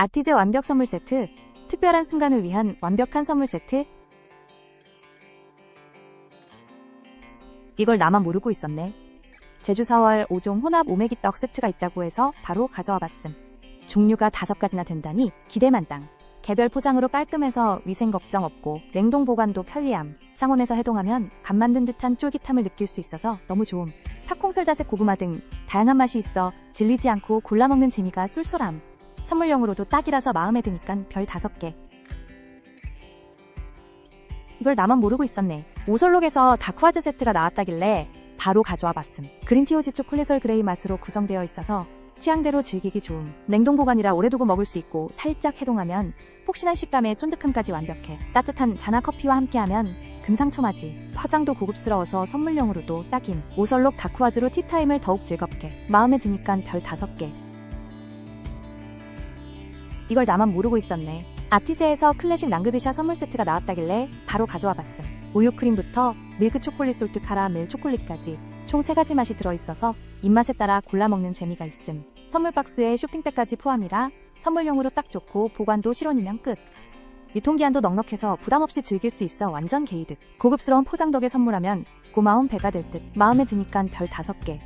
아티제 완벽 선물 세트. 특별한 순간을 위한 완벽한 선물 세트. 이걸 나만 모르고 있었네. 제주 4월 5종 혼합 오메기 떡 세트가 있다고 해서 바로 가져와 봤음. 종류가 다섯 가지나 된다니 기대만당. 개별 포장으로 깔끔해서 위생 걱정 없고 냉동 보관도 편리함. 상온에서 해동하면 간 만든 듯한 쫄깃함을 느낄 수 있어서 너무 좋음. 팝콩 설 자색 고구마 등 다양한 맛이 있어 질리지 않고 골라 먹는 재미가 쏠쏠함. 선물용으로도 딱이라서 마음에 드니깐 별 다섯 개. 이걸 나만 모르고 있었네. 오설록에서 다쿠아즈 세트가 나왔다길래 바로 가져와 봤음. 그린티오지 초콜릿 그레이 맛으로 구성되어 있어서 취향대로 즐기기 좋음. 냉동 보관이라 오래 두고 먹을 수 있고 살짝 해동하면 폭신한 식감에 쫀득함까지 완벽해. 따뜻한 자나 커피와 함께하면 금상첨화지. 화장도 고급스러워서 선물용으로도 딱임. 오설록 다쿠아즈로 티타임을 더욱 즐겁게. 마음에 드니깐 별 다섯 개. 이걸 나만 모르고 있었네. 아티제에서 클래식 랑그드샤 선물 세트가 나왔다길래 바로 가져와 봤음. 우유 크림부터 밀크 초콜릿 솔트 카라멜 초콜릿까지 총 3가지 맛이 들어있어서 입맛에 따라 골라 먹는 재미가 있음. 선물 박스에 쇼핑백까지 포함이라 선물용으로 딱 좋고 보관도 실온이면 끝. 유통기한도 넉넉해서 부담없이 즐길 수 있어 완전 개이득. 고급스러운 포장 덕에 선물하면 고마운 배가 될 듯. 마음에 드니깐 별 다섯 개.